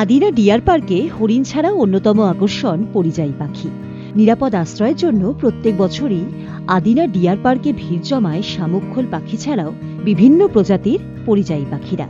Adina deer পার্কে হরিণ ছাড়াও অন্যতম আকর্ষণ পরিযায়ী পাখি। নিরাপদ আশ্রয়ের জন্য প্রত্যেক বছরই আদিনা ডিয়ার পার্কে ভিড় জমায় শামুকখোল পাখি ছাড়াও বিভিন্ন প্রজাতির পরিযায়ী পাখিরা।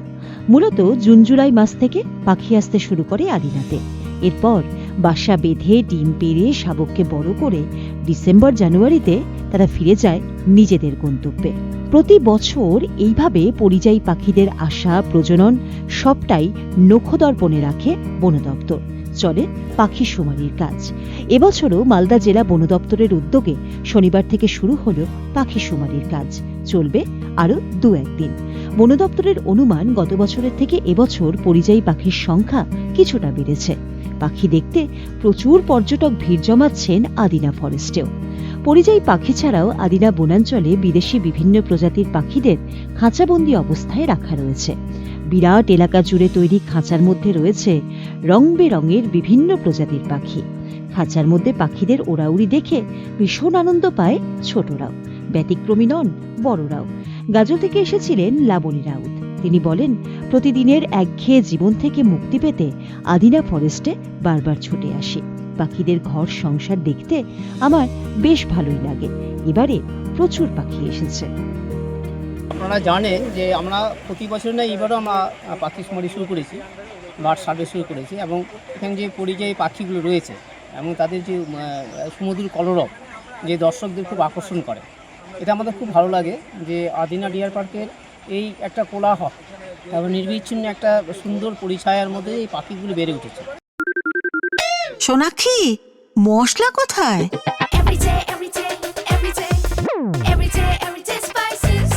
মূলত জুন, জুলাই মাস থেকে পাখি আসতে শুরু করে আদিনাতে এরপর বাসা বেঁধে, ডিম পেড়ে শাবককে বড় করে ডিসেম্বর, জানুয়ারিতে তারা ফিরে যায় নিজেদের গন্তব্যে। প্রতি বছর এইভাবে পরিযায়ী পাখিদের আশা, প্রজনন সবটাই নখদর্পণে রাখে বন দপ্তর। চলে পাখি শুমারির কাজ। এবছরও মালদা জেলা বন দপ্তরের উদ্যোগে শনিবার থেকে শুরু হলো পাখি শুমারির কাজ। চলবে আরও দু একদিন। বন দপ্তরের অনুমান, গত বছরের থেকে এবছর পরিযায়ী পাখির সংখ্যা কিছুটা বেড়েছে। পাখি দেখতে প্রচুর পর্যটক ভিড় জমাচ্ছেন আদিনা ফরেস্টেও। পরিযায়ী পাখি ছাড়াও আদিনা বনাঞ্চলে বিদেশি বিভিন্ন প্রজাতির পাখিদের খাঁচাবন্দি অবস্থায় রাখা রয়েছে। বিরাট এলাকা জুড়ে তৈরি খাঁচার মধ্যে রয়েছে রং বেরঙের বিভিন্ন প্রজাতির পাখি। খাঁচার মধ্যে পাখিদের ওড়াউড়ি দেখে ভীষণ আনন্দ পায় ছোটরাও। ব্যতিক্রমী নন, বড়রাও। গাজল থেকে এসেছিলেন লাবণী রাউত। তিনি বলেন, প্রতিদিনের একঘেয়ে জীবন থেকে মুক্তি পেতে আদিনা ফরেস্টে বারবার ছুটে আসি। পাখিদের ঘর সংসার দেখতে আমার বেশ ভালোই লাগে। এবারে প্রচুর পাখি এসেছে। আপনারা জানেন যে আমরা প্রতি বছর না এবারও আমরা পাখি শুমারি শুরু করেছি বার্ড সার্ভে শুরু করেছি এবং এখানে যে পরিযায়ী পাখিগুলো রয়েছে এবং তাদের যে আহ, সুমধুর কলরব যে দর্শকদের খুব আকর্ষণ করে। এটা আমাদের খুব ভালো লাগে যে আদিনা ডিয়ার পার্কের এই একটা কোলাহল এবং নির্বিচ্ছিন্ন একটা সুন্দর পরিছায়ার মধ্যে এই পাখিগুলো বেড়ে উঠেছে। সোনাক্ষী মশলা কোথায়? Every day, every day, every day, every day, every day spices.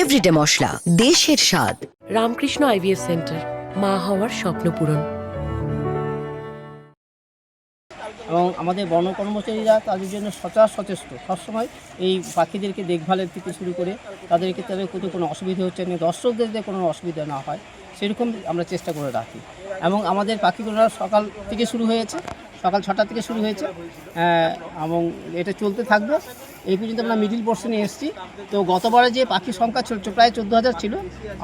Everyday মশলা দেশের স্বাদ। রামকৃষ্ণ আইভিএফ সেন্টার মা হওয়ার স্বপ্ন পূরণ। এবং আমাদের বন কর্মচারীরা তাদের জন্য সচা সচেষ্ট। সবসময় এই পাখিদেরকে দেখভালের থেকে শুরু করে তাদেরকে তাদের কোথাও কোনো অসুবিধা হচ্ছে না দর্শকদের যাতে কোনো অসুবিধা না হয় সেরকম আমরা চেষ্টা করে রাখি। এবং আমাদের পাখিগুলো সকাল থেকে শুরু হয়েছে সকাল ছটা থেকে শুরু হয়েছে। এবং এটা চলতে থাকবে। এই পর্যন্ত আমরা মিডিল পোর্শনে এসেছি। তো গতবারে যে পাখির সংখ্যা ছিল প্রায় চোদ্দ হাজার ছিল।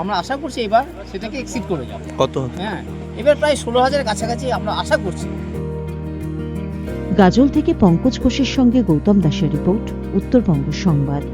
আমরা আশা করছি এবার সেটাকে এক্সিড করে যাব কত হ্যাঁ এবার প্রায় ষোলো হাজারের কাছাকাছি আমরা আশা করছি। গাজল থেকে পঙ্কজ ঘোষের সঙ্গে গৌতম দাসের রিপোর্ট উত্তরবঙ্গ সংবাদ।